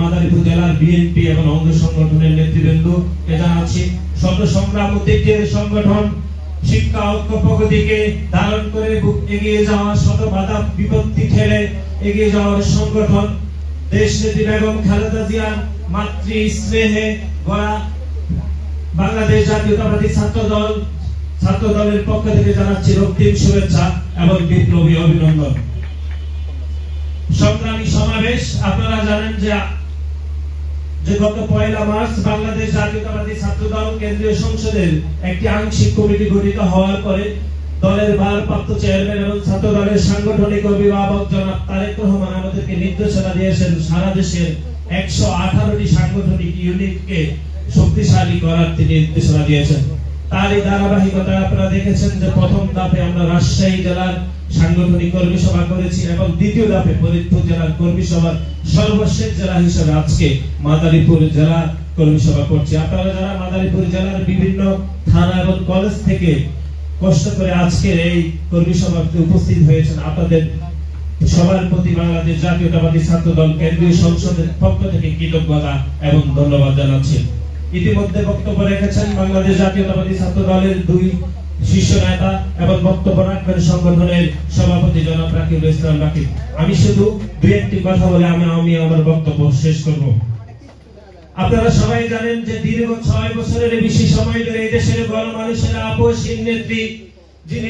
মাদারীপুর জেলার বিএনপি এবং অঙ্গ সংগঠনের নেতৃবৃন্দ কে জানাচ্ছি সর্ব সংগ্রাম ঐতিহ্যের সংগঠন, শিক্ষা ঐক্য প্রগতিকে ধারণ করে এগিয়ে যাওয়া শত বাধা বিপত্তি ঠেলে এগিয়ে যাওয়ার সংগঠন দেশ নেত্রী বেগম খালেদা জিয়ার মাতৃ স্নেহে গড়া বাংলাদেশ জাতীয়তাবাদী ছাত্র দল ছাত্র দলের পক্ষ থেকে জানাচ্ছি রক্তিম শুভেচ্ছা এবং বিপ্লবী অভিনন্দন। সংগ্রামী সমাবেশ, আপনারা জানেন যে যে গত পয়লা মার্চ বাংলাদেশ জাতীয়তাবাদী ছাত্র দল কেন্দ্রীয় সংসদের একটি আংশিক কমিটি গঠিত হওয়ার পরে দলের ভারপ্রাপ্ত চেয়ারম্যান এবং ছাত্র দলের সাংগঠনিক অভিভাবক জনাব তারেক রহমান আমাদেরকে নির্দেশনা দিয়েছেন, সারা দেশের একশো আঠারোটি সাংগঠনিক ইউনিটকে শক্তিশালী করার তিনি নির্দেশনা দিয়েছেন। তারই ধারাবাহিকতায় আপনারা দেখেছেন যে প্রথম ধাপে আমরা রাজশাহী জেলার সাংগঠনিক কর্মী সভা করেছি এবং দ্বিতীয় ধাপে ফরিদপুর জেলার কর্মী সভার সর্বশেষ জেলা হিসেবে আজকে মাদারীপুর জেলা কর্মী সভা করছি। আপনারা যারা মাদারীপুর জেলার বিভিন্ন থানা এবং কলেজ থেকে কষ্ট করে আজকের এই কর্মী সভাতে উপস্থিত হয়েছেন, আপনাদের সবার প্রতি বাংলাদেশ জাতীয়তাবাদী ছাত্র দল কেন্দ্রীয় সংসদের পক্ষ থেকে কৃতজ্ঞতা এবং ধন্যবাদ জানাচ্ছি। ইতিমধ্যে বক্তব্য রেখেছেন বাংলাদেশ জাতীয়তাবাদী ছাত্র দলের দুই শীর্ষ নেতা এবং বক্তব্য রাখবেন সংগঠনের সভাপতি জনাব ইসলাম রাকিব। আমি শুধু একটি কথা বলে আমি আমি আমার বক্তব্য শেষ করব। আপনারা সবাই জানেন যে দীর্ঘ ছয় বছরের বেশি সময় ধরে এই দেশের নেত্রী, যিনি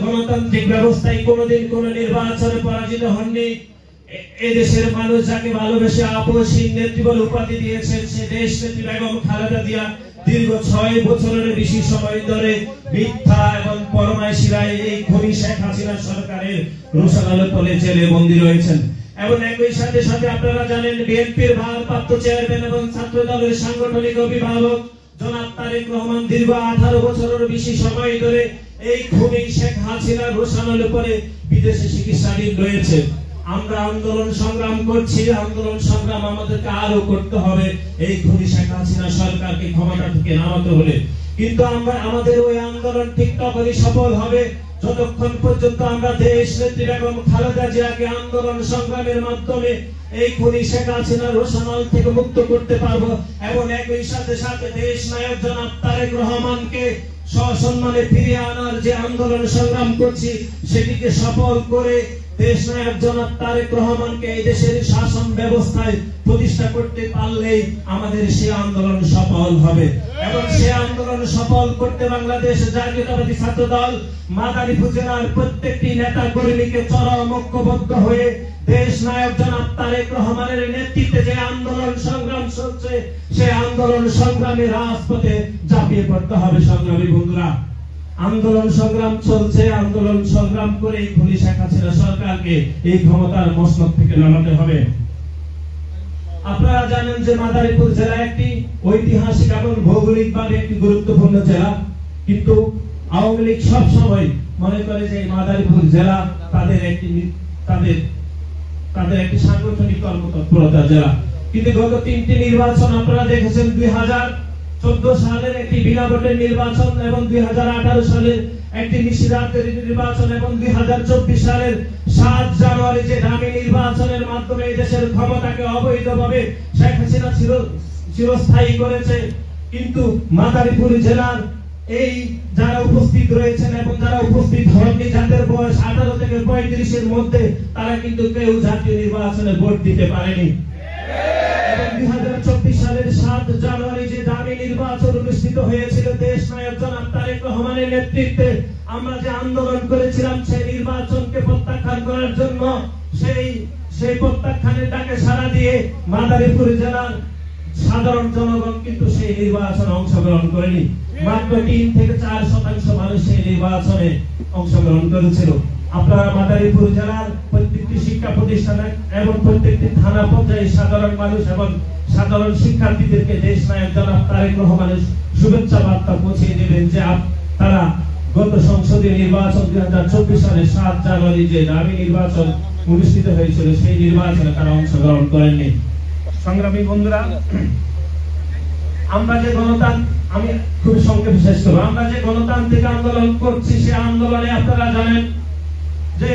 গণতান্ত্রিক ব্যবস্থায় কোনোদিন কোন নির্বাচনে পরাজিত হননি, এ- এই দেশের মানুষ যাকে ভালোবেসে আপোষহীন নেত্রী বলে উপাধি দিয়েছেন, সে দেশ নেত্রী বেগম খালেদা দীর্ঘ ছয় বছরের বেশি সময় ধরে মিথ্যা এবং পরমাইশিরায় এই খনি শেখ হাসিনা সরকারের রোষানালে তলে জেলে বন্দী রয়েছেন। এবং একই সাথে সাথে আপনারা জানেন, বিএনপির ভারপ্রাপ্ত চেয়ারম্যান এবং ছাত্র দলের সাংগঠনিক অভিভাবক জনাব তারেক রহমান দীর্ঘ আঠারো বছরের বেশি সময় ধরে এই খুনি শেখ হাসিনার রোষানল উপরে বিদেশে চিকিৎসাধীন রয়েছে। আমরা আন্দোলন সংগ্রাম করছি, আন্দোলন সংগ্রাম আমাদেরকে আরও করতে হবে। এই খুনি শেখ হাসিনা সরকারকে ক্ষমতা থেকে নামাতে হলে। কিন্তু আমরা, আমাদের ওই আন্দোলন ঠিকঠাক করে সফল হবে যতক্ষণ পর্যন্ত আমরা দেশ নেত্রী বেগম খালেদা জিয়াকে আন্দোলন সংগ্রামের মাধ্যমে এই খুনি শেখ হাসিনা রোশানল থেকে মুক্ত করতে পারব। এবং একই সাথে সাথে দেশ নায়ক জনাব তারেক রহমানকে সসম্মানে ফিরিয়ে আনার যে আন্দোলন সংগ্রাম করছি, সেটিকে সফল করে আন্দোলন প্রত্যেকটি নেতা কর্মীকে চরম ঐক্যবদ্ধ হয়ে দেশ নায়ক জনাব তারেক রহমানের নেতৃত্বে যে আন্দোলন সংগ্রাম চলছে, সে আন্দোলন সংগ্রামে রাজপথে ঝাঁপিয়ে পড়তে হবে সংগ্রামী বন্ধুরা। আন্দোলন সংগ্রাম চলছে, আন্দোলন সংগ্রাম করে এই পুলিশ শাখা ছিল সরকারকে এই ক্ষমতার মসনদ থেকে নামাতে হবে। আপনারা জানেন যে মাদারীপুর জেলা একটি ঐতিহাসিক এবং ভৌগোলিকভাবে একটি গুরুত্বপূর্ণ জেলা। কিন্তু আওয়ামী লীগ সব সময় মনে করে যে মাদারীপুর জেলা তাদের একটি তাদের তাদের একটি সাংগঠনিক কর্মতৎপরতা জেলা। কিন্তু গত তিনটি নির্বাচন আপনারা দেখেছেন দুই হাজার চোদ্দ সালের একটি বিনা ভোটের নির্বাচন এবং দুই হাজার আঠারো সালের একটি নিষিদ্ধাজ্ঞের নির্বাচন এবং দুই হাজার চব্বিশ সালের সাত জানুয়ারি যে দামি নির্বাচনের মাধ্যমে দেশের ক্ষমতাকে অবৈধভাবে শেখ হাসিনা চির চিরস্থায়ী করেছে। কিন্তু মাদারীপুর জেলার এই যারা উপস্থিত রয়েছেন এবং যারা উপস্থিত হননি, যাদের বয়স আঠারো থেকে পঁয়ত্রিশের মধ্যে, তারা কিন্তু কেউ জাতীয় নির্বাচনে ভোট দিতে পারেনি। সাত জানুয়ারি যে দামি নির্বাচন অনুষ্ঠিত হয়েছিল, দেশ নায়ক জনাব তারেক রহমানের নেতৃত্বে আমরা যে আন্দোলন করেছিলাম, সেই নির্বাচনকে প্রত্যাখ্যান করার জন্য সেই সেই প্রত্যাখ্যানের ডাকে সাড়া দিয়ে মাদারীপুর জেলার সাধারণ জনগণ কিন্তু সেই নির্বাচনে অংশগ্রহণ করেনি। মাত্র তিন থেকে চার শতাংশ মানুষ সেই নির্বাচনে অংশগ্রহণ করেছিল। আপনারা মাদারীপুর জেলার প্রতিষ্ঠানে এবং প্রত্যেকটি থানা পর্যায়ে সাধারণ মানুষ এবং সাধারণ শিক্ষার্থীদেরকে দেশ নায়ক জনাব তারেক রহমানের শুভেচ্ছা বার্তা পৌঁছে দেবেন যে তারা গত সংসদীয় নির্বাচন দুই হাজার চব্বিশ সালের সাত জানুয়ারি যে দাবি নির্বাচন অনুষ্ঠিত হয়েছিল, সেই নির্বাচনে তারা অংশগ্রহণ করেননি। সংগ্রামী বন্ধুরা, আমরা যে গণতান্ত্রিক আমি খুবই সংক্ষেপে শেষ করব। আমরা যে গণতান্ত্রিক আন্দোলন করছি, সে আন্দোলনে আপনারা জানেন যে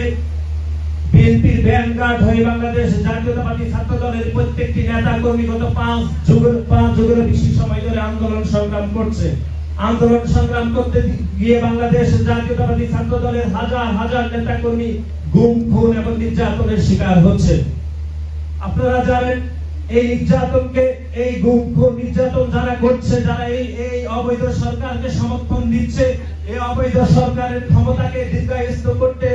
বিএনপির ভ্যানগার্ড হয়ে বাংলাদেশ জাতীয়তাবাদী ছাত্র দলের প্রত্যেকটি নেতা কর্মী গত পাঁচ যুগের পাঁচ যুগের বেশি সময় ধরে আন্দোলন সংগ্রাম করছে। আন্দোলন সংগ্রাম করতে গিয়ে বাংলাদেশ জাতীয়তাবাদী ছাত্র দলের হাজার হাজার নেতা কর্মী গুম, খুন এবং নির্যাতনের শিকার হচ্ছে। আপনারা জানেন, এই নির্যাতনকে, এই গুম, খুন, নির্যাতন যারা করছে, যারা এই এই অবৈধ সরকারকে সমর্থন দিচ্ছে, এই অবৈধ সরকারের ক্ষমতাকে দীর্ঘায়িত করতে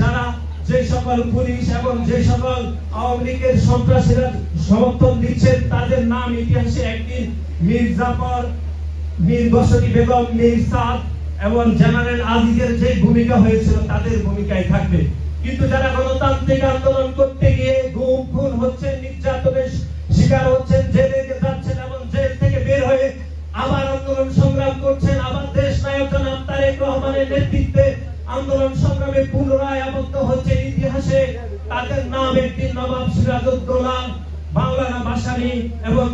যারা যে সকল পুলিশ এবং যে সকল আওয়ামী লীগের সন্ত্রাসীরা সমর্থন দিচ্ছেন, তাদের নাম ইতিহাসে একদিন মীর জাফর মীর বসতি বেগম মীর সাদ এবং জেনারেল আজিজের যে ভূমিকা হয়েছিল, তাদের ভূমিকায় থাকবে। কিন্তু যারা গণতান্ত্রিক আন্দোলন করতে গিয়ে গুম, খুন হচ্ছে নির্যাতনের শিকার হচ্ছেন, জেলে যাচ্ছেন এবং জেল থেকে বের হয়ে আবার আন্দোলন সংগ্রাম করছেন, আবার দেশ নায়ক জনাব তারেক রহমানের নেতৃত্বে আন্দোলন সংগ্রামে পুনরায় আবদ্ধ হচ্ছে ইতিহাসে। তাদের নাম একদিন নবাব সিরাজউদ্দৌলা বাংলা ভাষানি এবং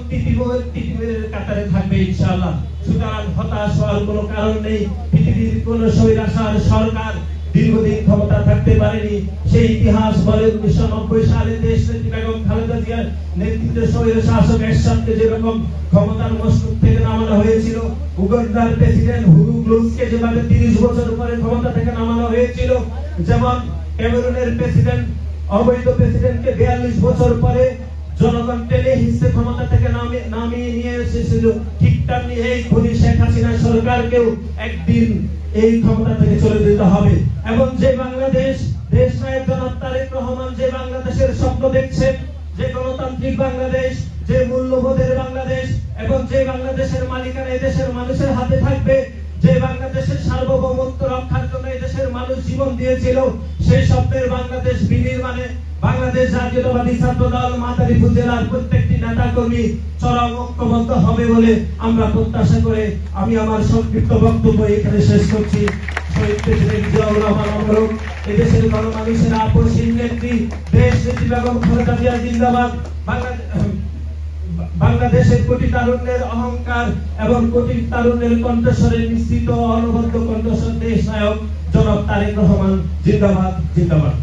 কাতারে থাকবে ইনশাআল্লাহ। সুতরাং হতাশ হওয়ার কোনো কারণ নেই। পৃথিবীর কোন স্বৈরাচার সরকার দীর্ঘদিন ক্ষমতা থাকতে পারেনি। সেই ইতিহাস বলে উনিশশো নব্বই সালে দেশ বেগম খালেদা জিয়ার নেতৃত্বে স্বৈর শাসক এরশাদকে যেরকম ক্ষমতার মস্তক থেকে নামানো হয়েছিল, উগান্ডার প্রেসিডেন্ট হুরু যেভাবে তিরিশ বছর পরে ক্ষমতা থেকে নামানো হয়েছিল, যেমন ক্যামেরুনের প্রেসিডেন্ট, অবৈধ প্রেসিডেন্টকে বিয়াল্লিশ বছর পরে জনগণ টেনে হিসেবে ক্ষমতা থেকে নামিয়ে নামিয়ে নিয়ে এসেছিল। ঠিক তেমনি এই খুনি শেখ হাসিনা সরকারকেও একদিন এই ক্ষমতা থেকে চলে যেতে হবে। এবং যে বাংলাদেশ, দেশ নায়ক জনাব তারেক রহমান যে বাংলাদেশের স্বপ্ন দেখছেন যে গণতান্ত্রিক বাংলাদেশ, যে মূল্যবোধের বাংলাদেশ, এবং যে বাংলাদেশের মালিকানা এদেশের মানুষের হাতে থাকবে, যে বাংলাদেশের সার্বভৌমত্ব রক্ষার জন্য এদেশের মানুষ জীবন দিয়েছিল, সেই স্বপ্নের বাংলাদেশ বিনির্মাণে বাংলাদেশ জাতীয়তাবাদী ছাত্র দল মাদারীপুর জেলার প্রত্যেকটি নেতা কর্মী চরম ঐক্যবদ্ধ হবে বলে আমরা প্রত্যাশা করে আমি আমার সংক্ষিপ্ত বক্তব্য এখানে শেষ করছি। বাংলাদেশের কোটি অহংকার এবং কোটি কণ্ঠস্বরে কণ্ঠস্বর দেশ তারেক রহমান, জিন্দাবাদ জিন্দাবাদ।